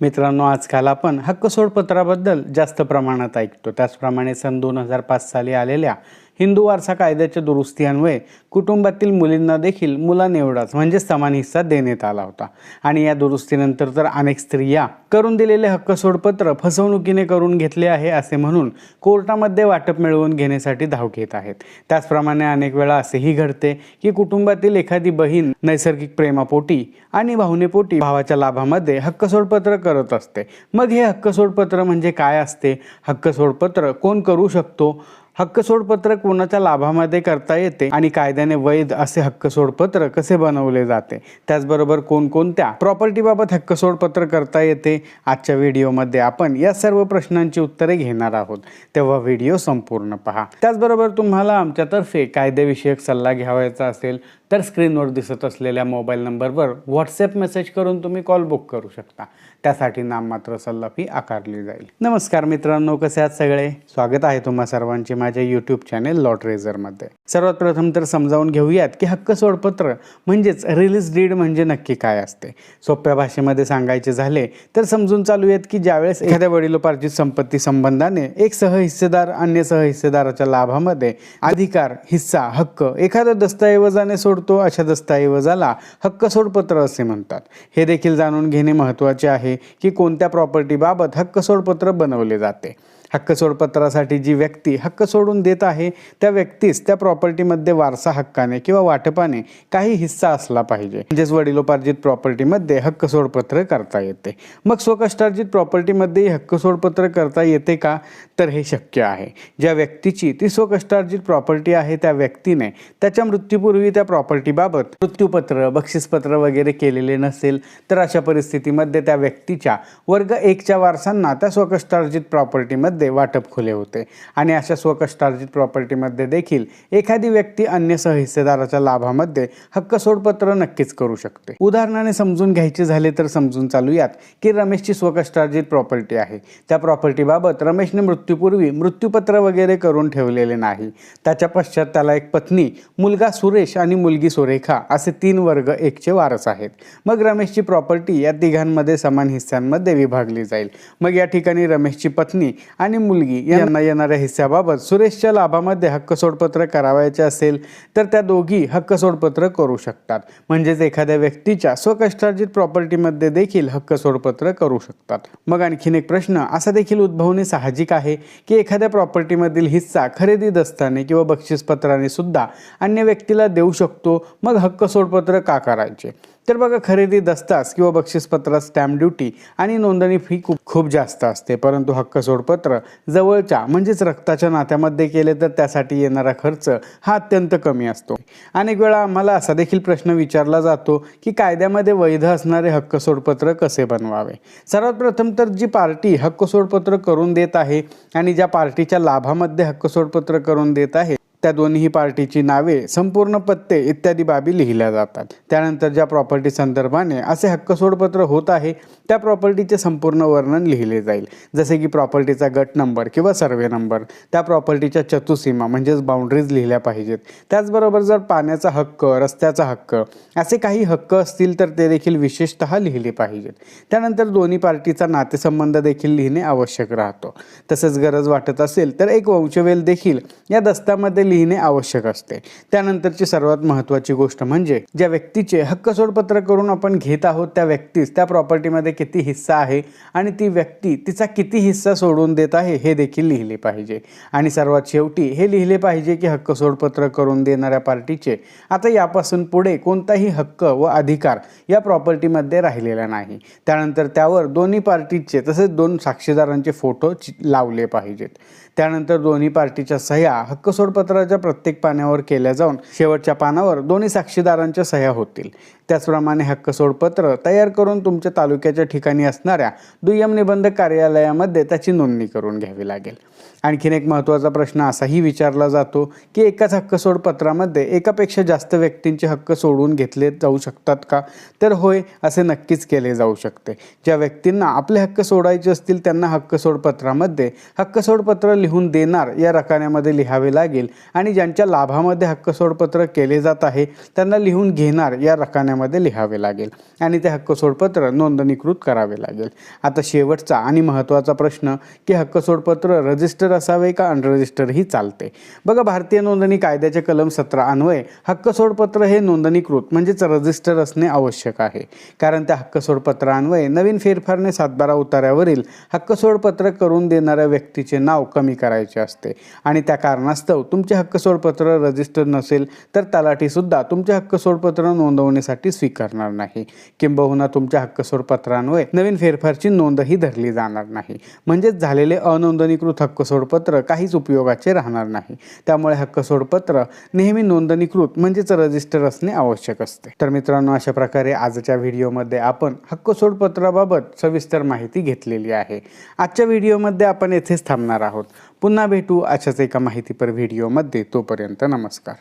मित्रांनो आजकाल आपण हक्क सोडपत्राबद्दल जास्त प्रमाणात ऐकतो. त्याचप्रमाणे सन दोन हजार पाच साली आलेल्या हिंदू वारसा कायद्याच्या दुरुस्तीन्वये कुटुंबातील मुलींना देखील मुलांएवढाच म्हणजे समान हिस्सा देण्यात आला होता. आणि या दुरुस्तीनंतर तर अनेक स्त्रिया करून दिलेले हक्क सोडपत्र फसवणुकीने करून घेतले आहे असे म्हणून कोर्टामध्ये वाटप मिळवून घेण्यासाठी धाव घेत आहेत. त्याचप्रमाणे अनेक वेळा असेही घडते की कुटुंबातील एखादी बहीण नैसर्गिक प्रेमापोटी आणि भावनेपोटी भावाच्या लाभामध्ये हक्क सोडपत्र करत असते. मग हे हक्क सोडपत्र म्हणजे काय असते? हक्क सोडपत्र कोण करू शकतो? हक्क सोडपत्र कोणाच्या लाभामध्ये करता येते आणि कायद्याने वैध असे हक्क सोडपत्र कसे बनवले जाते? त्याचबरोबर कोणकोणत्या प्रॉपर्टीबाबत हक्क सोडपत्र करता येते? आजच्या व्हिडिओमध्ये आपण या सर्व प्रश्नांची उत्तरे घेणार आहोत. तेव्हा व्हिडिओ संपूर्ण पहा. त्याचबरोबर तुम्हाला आमच्यातर्फे कायदेविषयक सल्ला घ्यावायचा असेल तर स्क्रीनवर दिसत असलेल्या मोबाईल नंबरवर व्हॉट्सॲप मेसेज करून तुम्ही कॉल बुक करू शकता. त्यासाठी नाममात्र सल्ला फी आकारली जाईल. नमस्कार मित्रांनो कसे आहात सगळे? स्वागत आहे तुम्हा सर्वांचे माझ्या यूट्यूब चॅनेल लॉट रेझरमध्ये सर्वात प्रथम तर समजावून घेऊयात की हक्क सोडपत्र म्हणजेच रिलीज डीड म्हणजे नक्की काय असते. सोप्या भाषेमध्ये सांगायचे झाले तर समजून चालूयात की ज्यावेळेस एखाद्या वडिलोपार्जित संपत्ती संबंधाने एक सहहिस्सेदार अन्य सहहिस्सेदाराच्या लाभामध्ये अधिकार हिस्सा हक्क एखाद्या दस्तऐवजाने सोडतो अशा दस्तऐवजाला हक्क सोडपत्र असे म्हणतात. हे देखील जाणून घेणे महत्त्वाचे आहे की कोणत्या प्रॉपर्टीबाबत हक्क सोडपत्र बनवले जाते. हक्क सोडपत्रासाठी जी व्यक्ती हक्क सोडून देत आहे त्या व्यक्तीस त्या प्रॉपर्टीमध्ये वारसा हक्काने किंवा वाटपाने काही हिस्सा असला पाहिजे. म्हणजेच वडिलोपार्जित प्रॉपर्टीमध्ये हक्क सोडपत्र करता येते. मग स्वकष्टार्जित प्रॉपर्टीमध्ये हक्क सोडपत्र करता येते का? तर हे शक्य आहे. ज्या व्यक्तीची ती स्वकष्टार्जित प्रॉपर्टी आहे त्या व्यक्तीने त्याच्या मृत्यूपूर्वी त्या प्रॉपर्टीबाबत मृत्यूपत्र बक्षीसपत्र वगैरे केलेले नसेल तर अशा परिस्थितीमध्ये त्या व्यक्तीच्या वर्ग एकच्या वारसांना त्या स्वकष्टार्जित प्रॉपर्टीमध्ये वाटप खुले होते. आणि अशा स्वकष्टार्जित प्रॉपर्टीमध्ये देखील एखादी व्यक्ती अन्य सहहिस्सेदाराच्या लाभामध्ये हक्क सोडपत्र नक्कीच करू शकते. उदाहरणाने समजून घ्यायचे झाले तर समजून चालूयात की रमेशची स्वकष्टार्जित प्रॉपर्टी आहे. त्या प्रॉपर्टीबाबत रमेशने मृत्यूपूर्वी मृत्यूपत्र वगैरे करून ठेवलेले नाही. त्याच्या पश्चात त्याला एक पत्नी मुलगा सुरेश आणि मुलगी सुरेखा असे तीन वर्ग एकचे वारस आहेत. मग रमेशची प्रॉपर्टी या तिघांमध्ये समान हिस्स्यांमध्ये विभागली जाईल. मग या ठिकाणी रमेशची पत्नी आणि मुलगी यांना येणाऱ्या हिस्स्याबाबत सुरेशच्या लाभामध्ये हक्क सोडपत्र करावायचे असेल तर त्या दोघी हक्क सोडपत्र करू शकतात. म्हणजेच एखाद्या व्यक्तीच्या स्वकष्टार्जित प्रॉपर्टीमध्ये देखील हक्क सोडपत्र करू शकतात. मग आणखीन एक प्रश्न असा देखील उद्भवणे साहजिक आहे की एखाद्या प्रॉपर्टीमधील हिस्सा खरेदी दस्ताने किंवा बक्षीसपत्राने सुद्धा अन्य व्यक्तीला देऊ शकतो मग हक्क सोडपत्र का करायचे? तर बघा खरेदी दस्तास किंवा बक्षीसपत्रात स्टॅम्प ड्युटी आणि नोंदणी फी खूप खूप जास्त असते. परंतु हक्क सोडपत्र जवळच्या म्हणजेच रक्ताच्या नात्यामध्ये केले तर त्यासाठी येणारा खर्च हा अत्यंत कमी असतो. अनेक वेळा आम्हाला असा देखील प्रश्न विचारला जातो की कायद्यामध्ये वैध असणारे हक्क सोडपत्र कसे बनवावे? सर्वात प्रथम तर जी पार्टी हक्क सोडपत्र करून देत आहे आणि ज्या पार्टीच्या लाभामध्ये हक्क सोडपत्र करून देत आहे त्या दोन्ही पार्टीची नावे संपूर्ण पत्ते इत्यादी बाबी लिहिल्या जातात. त्यानंतर ज्या प्रॉपर्टी संदर्भाने असे हक्क सोडपत्र होत आहे त्या प्रॉपर्टीचे संपूर्ण वर्णन लिहिले जाईल. जसे की प्रॉपर्टीचा गट नंबर किंवा सर्वे नंबर त्या प्रॉपर्टीच्या चतुसीमा म्हणजेच बाउंड्रीज लिहिल्या पाहिजेत. त्याचबरोबर जर पाण्याचा हक्क रस्त्याचा हक्क असे काही हक्क असतील तर ते देखील विशेषतः लिहिले पाहिजेत. त्यानंतर दोन्ही पार्टीचा नातेसंबंध देखील लिहिणे आवश्यक राहतो. तसेच गरज वाटत असेल तर एक वंशवेल देखील या दस्तामध्ये लिहिणे आवश्यक असते. त्यानंतरची सर्वात महत्त्वाची गोष्ट म्हणजे ज्या व्यक्तीचे हक्क सोडपत्र करून आपण घेत आहोत त्या व्यक्तीस त्या प्रॉपर्टीमध्ये किती हिस्सा आहे आणि ती व्यक्ती तिचा किती हिस्सा सोडून देत आहे हे देखील लिहिले पाहिजे. आणि सर्वात शेवटी हे लिहिले पाहिजे की हक्क सोडपत्र करून देणाऱ्या पार्टीचे आता यापासून पुढे कोणताही हक्क व अधिकार या प्रॉपर्टीमध्ये राहिलेला नाही. त्यानंतर त्यावर दोन्ही पार्टीचे तसेच दोन साक्षीदारांचे फोटो लावले पाहिजेत. त्यानंतर दोन्ही पार्टीच्या सह्या हक्क सोडपत्र सोडपत्राच्या प्रत्येक पानावर केल्या जाऊन शेवटच्या पानावर दोन्ही साक्षीदारांच्या सह्या होतील. त्याचप्रमाणे हक्क सोडपत्र तयार करून तुमच्या तालुक्याच्या ठिकाणी असणाऱ्या दुय्यम निबंधक कार्यालयामध्ये त्याची नोंदणी करून घ्यावी लागेल. आणखीन एक महत्त्वाचा प्रश्न असाही विचारला जातो की एकाच हक्क सोडपत्रामध्ये एकापेक्षा जास्त व्यक्तींचे हक्क सोडून घेतले जाऊ शकतात का? तर होय असे नक्कीच केले जाऊ शकते. ज्या व्यक्तींना आपले हक्क सोडायचे असतील त्यांना हक्क सोडपत्रामध्ये हक्क सोडपत्र लिहून देणार या रकान्यामध्ये लिहावे लागेल आणि ज्यांच्या लाभामध्ये हक्क सोडपत्र केले जात आहे त्यांना लिहून घेणार या रकान्यामध्ये लिहावे लागेल. आणि ते हक्क सोडपत्र नोंदणीकृत करावे लागेल. आता शेवटचा आणि महत्त्वाचा प्रश्न की हक्क सोडपत्र रजिस्टर असावे का अनरजिस्टरही चालते? बघा भारतीय नोंदणी कायद्याचे कलम सतरा अन्वये हक्क सोडपत्र हे नोंदणीकृत म्हणजेच रजिस्टर असणे आवश्यक आहे. कारण त्या हक्क सोडपत्रान्वये नवीन फेरफारने सातबारा उतार्यावरील हक्क सोडपत्र करून देणाऱ्या व्यक्तीचे नाव कमी करायचे असते. आणि त्या कारणास्तव तुमचे हक्क सोडपत्र रजिस्टर नसेल तर तलाठीसुद्धा तुमचे हक्क सोडपत्र नोंदवण्यासाठी स्वीकारणार नाही. किंबहुना तुमच्या हक्क नवीन फेरफारची नोंदही धरली जाणार नाही. म्हणजेच झालेले अनोंदणीकृत हक्क सोडपत्र काहीच उपयोगाचे राहणार नाही. त्यामुळे हक्क सोडपत्र नेहमी नोंदणीकृत म्हणजेच रजिस्टर असणे आवश्यक असते. तर मित्रांनो अशा प्रकारे आजच्या व्हिडिओमध्ये आपण हक्क सोडपत्राबाबत सविस्तर माहिती घेतलेली आहे. आजच्या व्हिडिओमध्ये आपण येथेच थांबणार आहोत. पुन्हा भेटू अशाच एका माहितीपर व्हिडिओमध्ये. देतोपर्यंत नमस्कार.